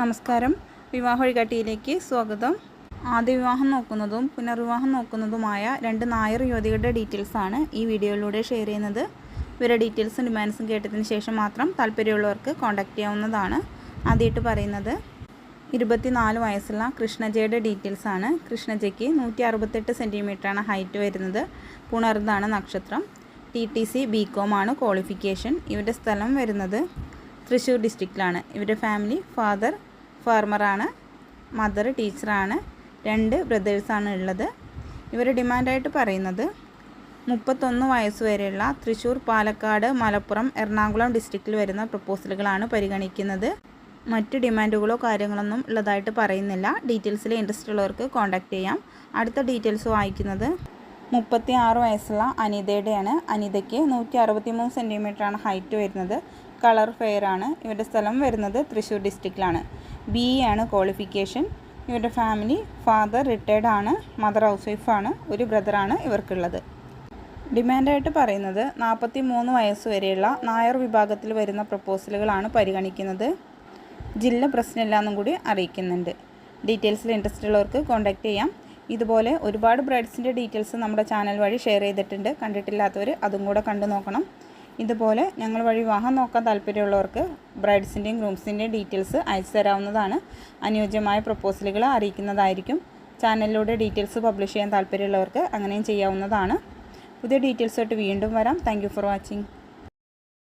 നമസ്കാരം. വിവാഹ വഴികാട്ടിയിലേക്ക് സ്വാഗതം. ആദ്യ വിവാഹം നോക്കുന്നതും പുനർവിവാഹം നോക്കുന്നതുമായ രണ്ട് നായർ യുവതികളുടെ ഡീറ്റെയിൽസാണ് ഈ വീഡിയോയിലൂടെ ഷെയർ ചെയ്യുന്നത്. ഇവരുടെ ഡീറ്റെയിൽസും ഡിമാൻഡ്സും കേട്ടതിന് ശേഷം മാത്രം താല്പര്യമുള്ളവർക്ക് കോൺടാക്റ്റ് ചെയ്യാവുന്നതാണ് ആദ്യമായിട്ട് പറയുന്നത്. ഇരുപത്തിനാല് വയസ്സുള്ള കൃഷ്ണജയുടെ ഡീറ്റെയിൽസാണ് കൃഷ്ണജയ്ക്ക് നൂറ്റി അറുപത്തെട്ട് സെന്റിമീറ്ററാണ് ഹൈറ്റ് വരുന്നത്. പുണർന്നാണ് നക്ഷത്രം. ടി ടി സി ബി കോമാണ് ക്വാളിഫിക്കേഷൻ. ഇവരുടെ സ്ഥലം വരുന്നത് തൃശ്ശൂർ ഡിസ്ട്രിക്റ്റിലാണ് ഇവരുടെ ഫാമിലി ഫാദർ ഫാർമറാണ് മദർ ടീച്ചറാണ് രണ്ട് ബ്രദേഴ്സാണ് ഉള്ളത്. ഇവർ ഡിമാൻഡായിട്ട് പറയുന്നത് മുപ്പത്തൊന്ന് വയസ്സ് വരെയുള്ള തൃശ്ശൂർ പാലക്കാട് മലപ്പുറം എറണാകുളം ഡിസ്ട്രിക്റ്റിൽ വരുന്ന പ്രപ്പോസലുകളാണ് പരിഗണിക്കുന്നത്. മറ്റ് ഡിമാൻഡുകളോ കാര്യങ്ങളൊന്നും ഉള്ളതായിട്ട് പറയുന്നില്ല. ഡീറ്റെയിൽസിൽ ഇൻട്രസ്റ്റ് ഉള്ളവർക്ക് കോൺടാക്റ്റ് ചെയ്യാം. അടുത്ത ഡീറ്റെയിൽസ് വായിക്കുന്നത് മുപ്പത്തി ആറ് വയസ്സുള്ള അനിതയുടെയാണ്. അനിതയ്ക്ക് നൂറ്റി അറുപത്തി മൂന്ന് സെന്റിമീറ്ററാണ് ഹൈറ്റ് വരുന്നത്. കളർ ഫെയർ ആണ്. ഇവരുടെ സ്ഥലം വരുന്നത് തൃശ്ശൂർ ഡിസ്ട്രിക്റ്റിലാണ്. ബി ഇ ആണ് ക്വാളിഫിക്കേഷൻ ഇവരുടെ ഫാമിലി ഫാദർ റിട്ടയർഡ് ആണ്. മദർ ഹൗസ് വൈഫാണ് ഒരു ബ്രദറാണ് ഇവർക്കുള്ളത്. ഡിമാൻഡായിട്ട് പറയുന്നത് നാൽപ്പത്തി മൂന്ന് വയസ്സ് വരെയുള്ള നായർ വിഭാഗത്തിൽ വരുന്ന പ്രപ്പോസലുകളാണ് പരിഗണിക്കുന്നത്. ജില്ല പ്രശ്നമില്ല എന്നും കൂടി അറിയിക്കുന്നുണ്ട്. ഡീറ്റെയിൽസിൽ ഇൻട്രസ്റ്റ് ഉള്ളവർക്ക് കോൺടാക്റ്റ് ചെയ്യാം. ഇതുപോലെ ഒരുപാട് ബ്രൈഡ്സിന്റെ ഡീറ്റെയിൽസ് നമ്മുടെ ചാനൽ വഴി ഷെയർ ചെയ്തിട്ടുണ്ട്. കണ്ടിട്ടില്ലാത്തവർ അതും കൂടെ കണ്ടു നോക്കണം. ഇതുപോലെ ഞങ്ങൾ വഴി വിവാഹം നോക്കാൻ താല്പര്യമുള്ളവർക്ക് ബ്രൈഡ്സിന്റെയും ഗ്രൂംസിന്റെയും ഡീറ്റെയിൽസ് അയച്ചു തരാവുന്നതാണ്. അനുയോജ്യമായ പ്രപ്പോസലുകൾ അറിയിക്കുന്നതായിരിക്കും. ചാനലിലൂടെ ഡീറ്റെയിൽസ് പബ്ലിഷ് ചെയ്യാൻ താല്പര്യമുള്ളവർക്ക് അങ്ങനെയും ചെയ്യാവുന്നതാണ്. പുതിയ ഡീറ്റെയിൽസായിട്ട് വീണ്ടും വരാം. Thank for watching.